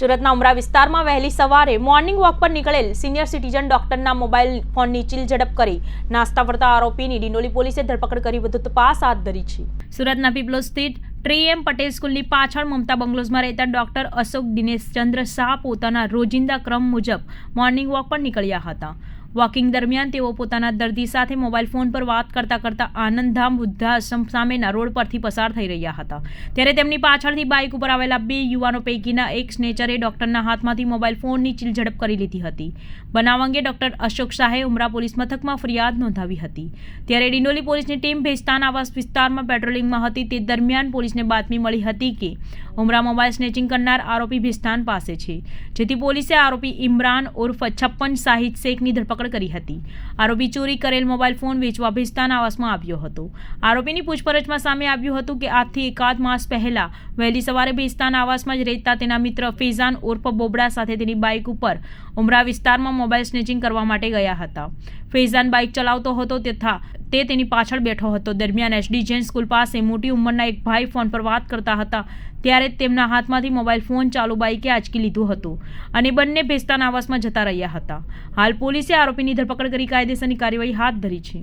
સુરતના ઉમરા વિસ્તારમાં વહેલી સવારે મોર્નિંગ વોક પર નીકળેલ સિનિયર સિટીઝન ડોક્ટરના મોબાઈલ ફોનની ચીલ ઝડપ કરી નાસ્તા ફરતા આરોપીની ડિંડોલી પોલીસે ધરપકડ કરી વધુ તપાસ હાથ ધરી છે. સુરતના પીપલો સ્થિત ટ્રી એમ પટેલ સ્કૂલની પાછળ મમતા બંગલોઝમાં રહેતા ડોક્ટર અશોક દિનેશચંદ્ર શાહ પોતાના રોજિંદા ક્રમ મુજબ મોર્નિંગ વોક પર નીકળ્યા હતા. વોકિંગ દરમિયાન તેઓ પોતાના દર્દી સાથે મોબાઈલ ફોન પર વાત કરતા કરતા આનંદધામ વૃદ્ધાશ્રમ સામેના રોડ પરથી પસાર થઈ રહ્યા હતા. ત્યારે તેમની પાછળથી બાઇક ઉપર આવેલા બે યુવાનો પૈકીના એક સ્નેચરે ડોક્ટરના હાથમાંથી મોબાઈલ ફોનની ચીલઝડપ કરી લીધી હતી. બનાવ અંગે ડોક્ટર અશોક શાહે ઉમરા પોલીસ મથકમાં ફરિયાદ નોંધાવી હતી. ત્યારે ડિંડોલી પોલીસની ટીમ ભેસ્તાન આવાસ વિસ્તારમાં પેટ્રોલિંગમાં હતી. તે દરમિયાન પોલીસને બાતમી મળી હતી કે, ઉમરા મોબાઈલ સ્નેચિંગ કરનાર આરોપી ભેસ્તાન પાસે છે, જેથી પોલીસે આરોપી ઇમરાન ઉર્ફ છપ્પન શાહિદ શેખની ધરપકડ કરી હતી. આરોપી ચોરી કરેલ મોબાઈલ ફોન વેચવા ભેસ્તાન આવાસમાં આવ્યો હતો. આરોપીની પૂછપરછમાં સામે આવ્યું હતું કે આજથી એકાદ માસ પહેલા વહેલી સવારે ભેસ્તાન આવાસમાં જ રહેતા તેના મિત્ર ફેઝાન ઉર્ફ બોબડા સાથે તેની બાઇક ઉપર ઉમરા વિસ્તારમાં મોબાઈલ સ્નેચિંગ કરવા માટે ગયા હતા. ફેઝાન બાઇક ચલાવતો હતો તથા તે તેની પાછળ બેઠો હતો. દરમિયાન એસડી જૈન સ્કૂલ પાસે મોટી ઉંમરના એક ભાઈ ફોન પર વાત કરતા હતા. ત્યારે તેમના હાથમાંથી મોબાઈલ ફોન ચાલુ બાઈકે આંચકી લીધું હતું અને બંને ભેસ્તાન આવાસમાં જતા રહ્યા હતા. હાલ પોલીસે આરોપીની ધરપકડ કરી કાયદેસરની કાર્યવાહી હાથ ધરી છે.